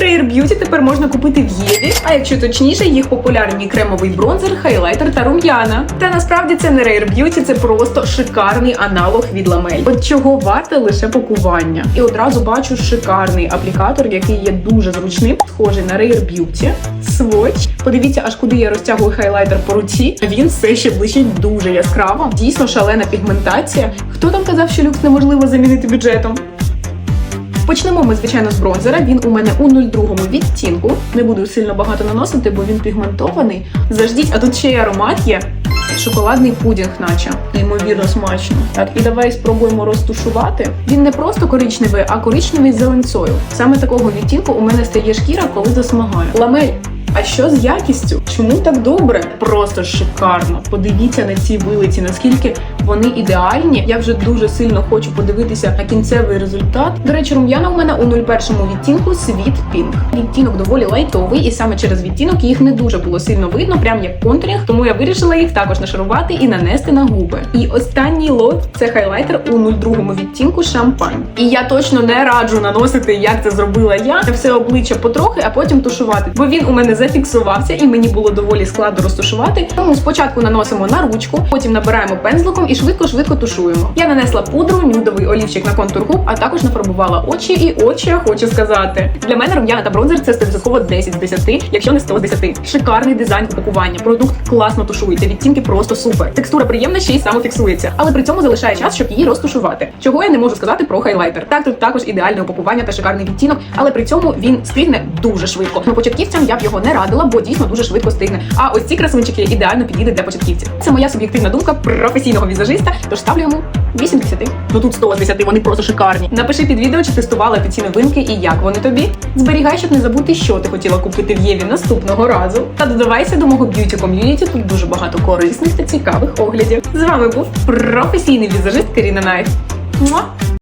Rare Beauty тепер можна купити в Єві, а якщо точніше, їх популярні кремовий бронзер, хайлайтер та рум'яна. Та насправді це не Rare Beauty, це просто шикарний аналог від ламель. От чого варте лише пакування. І одразу бачу шикарний аплікатор, який є дуже зручним, схожий на Rare Beauty. Swatch. Подивіться, аж куди я розтягую хайлайтер по руці. Він все ще блищить дуже яскраво. Дійсно шалена пігментація. Хто там казав, що люкс неможливо замінити бюджетом? Почнемо ми, звичайно, з бронзера. Він у мене у 02 відтінку. Не буду сильно багато наносити, бо він пігментований. Заждіть, а тут ще й аромат є. Шоколадний пудінг, наче неймовірно смачно. Так, і давай спробуємо розтушувати. Він не просто коричневий, а коричневий з зеленцою. Саме такого відтінку у мене стає шкіра, коли засмагає. Ламель. А що з якістю? Чому так добре? Просто шикарно. Подивіться на ці вилиці, наскільки вони ідеальні. Я вже дуже сильно хочу подивитися на кінцевий результат. До речі, рум'яна у мене у 01 відтінку Sweet Pink. Відтінок доволі лайтовий, і саме через відтінок їх не дуже було сильно видно, прям як контурінг, тому я вирішила їх також нашарувати і нанести на губи. І останній лот це хайлайтер у 02 відтінку шампань. І я точно не раджу наносити, як це зробила я. Все обличчя потрохи, а потім тушувати. Бо він у мене зафіксувався і мені було доволі складно розтушувати. Тому спочатку наносимо на ручку, потім набираємо пензликом і швидко-швидко тушуємо. Я нанесла пудру, нюдовий олівчик на контур губ, а також нафарбувала очі і очі, хочу сказати. Для мене рум'яна та бронзер це 100% 10 з 10, якщо не 100 з 10. Шикарний дизайн упакування. Продукт класно тушується, відтінки просто супер. Текстура приємна, ще й самофіксується, але при цьому залишає час, щоб її розтушувати. Чого я не можу сказати про хайлайтер. Так, тут також ідеальне упакування та шикарний відтінок, але при цьому він стигне дуже швидко. Ну, початківцям я б його не радила, бо дійсно дуже швидко стигне. А ось ці красунчики ідеально підійдуть для початківців. Це моя суб'єктивна думка професійного візажиста, тож ставлю йому 80. Ну тут 100 з 10, вони просто шикарні. Напиши під відео, чи тестувала ти ці новинки і як вони тобі. Зберігай, щоб не забути, що ти хотіла купити в Єві наступного разу. Та додавайся до мого б'юті ком'юніті. Тут дуже багато корисних та цікавих оглядів. З вами був професійний візажист Каріна Найф. Муа!